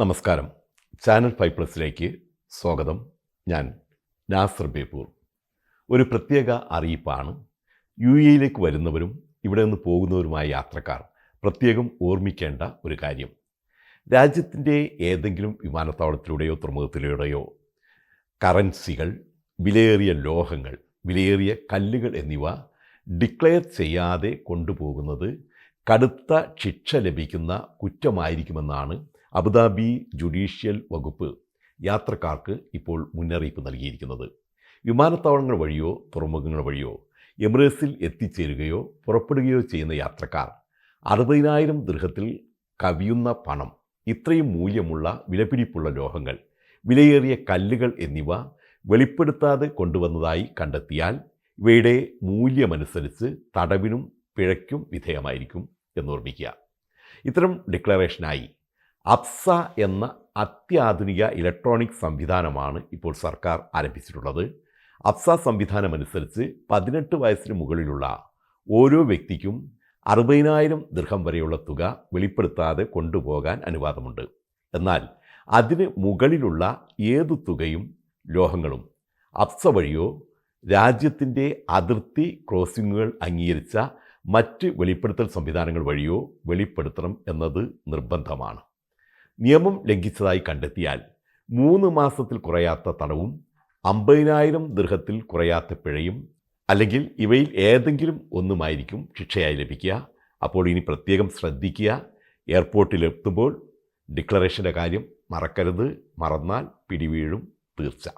നമസ്കാരം. Channel five പ്ലസിലേക്ക് സ്വാഗതം. ഞാൻ നാസർ ബേപ്പൂർ. ഒരു പ്രത്യേക അറിയിപ്പാണ്. യു എയിലേക്ക് വരുന്നവരും ഇവിടെ നിന്ന് പോകുന്നവരുമായ യാത്രക്കാർ പ്രത്യേകം ഓർമ്മിക്കേണ്ട ഒരു കാര്യം. രാജ്യത്തിന്റെ ഏതെങ്കിലും വിമാനത്താവളത്തിലൂടെയോ തുറമുഖത്തിലൂടെയോ കറൻസികൾ വിലയേറിയ ലോഹങ്ങൾ വിലയേറിയ കല്ലുകൾ എന്നിവ ഡിക്ലെയർ ചെയ്യാതെ കൊണ്ടുപോകുന്നത് കടുത്ത ശിക്ഷ ലഭിക്കുന്ന കുറ്റമായിരിക്കുമെന്നാണ് അബുദാബി ജുഡീഷ്യൽ വകുപ്പ് യാത്രക്കാർക്ക് ഇപ്പോൾ മുന്നറിയിപ്പ് നൽകിയിരിക്കുന്നത്. വിമാനത്താവളങ്ങൾ വഴിയോ തുറമുഖങ്ങൾ വഴിയോ എമിറേറ്റ്സിൽ എത്തിച്ചേരുകയോ പുറപ്പെടുകയോ ചെയ്യുന്ന യാത്രക്കാർ അറുപതിനായിരം ദൃഹത്തിൽ കവിയുന്ന പണം ഇത്രയും മൂല്യമുള്ള വിലപിടിപ്പുള്ള ലോഹങ്ങൾ വിലയേറിയ കല്ലുകൾ എന്നിവ വെളിപ്പെടുത്താതെ കൊണ്ടുവന്നതായി കണ്ടെത്തിയാൽ ഇവയുടെ മൂല്യമനുസരിച്ച് തടവിനും പിഴയ്ക്കും വിധേയമായിരിക്കും എന്നോർമ്മിക്കുക ഇത്തരം ഡിക്ലറേഷനായി അപ്സ എന്ന അത്യാധുനിക ഇലക്ട്രോണിക് സംവിധാനമാണ് ഇപ്പോൾ സർക്കാർ ആരംഭിച്ചിട്ടുള്ളത്. അപ്സ സംവിധാനമനുസരിച്ച് പതിനെട്ട് വയസ്സിന് മുകളിലുള്ള ഓരോ വ്യക്തിക്കും അറുപതിനായിരം ദൃഹം വരെയുള്ള തുക വെളിപ്പെടുത്താതെ കൊണ്ടുപോകാൻ അനുവാദമുണ്ട്. എന്നാൽ അതിന് മുകളിലുള്ള ഏതു തുകയും ലോഹങ്ങളും അപ്സ വഴിയോ രാജ്യത്തിന്റെ അതിർത്തി ക്രോസിങ്ങുകൾ അംഗീകരിച്ച മറ്റ് വെളിപ്പെടുത്തൽ സംവിധാനങ്ങൾ വഴിയോ വെളിപ്പെടുത്തണം എന്നത് നിർബന്ധമാണ്. നിയമം ലംഘിച്ചതായി കണ്ടെത്തിയാൽ മൂന്ന് മാസത്തിൽ കുറയാത്ത തടവും അമ്പതിനായിരം ദൃഹത്തിൽ കുറയാത്ത പിഴയും അല്ലെങ്കിൽ ഇവയിൽ ഏതെങ്കിലും ഒന്നുമായിരിക്കും ശിക്ഷയായി ലഭിക്കുക. അപ്പോൾ ഇനി പ്രത്യേകം ശ്രദ്ധിക്കുക. എയർപോർട്ടിലെത്തുമ്പോൾ ഡിക്ലറേഷന്റെ കാര്യം മറക്കരുത്. മറന്നാൽ പിടിവീഴും. തീർച്ച.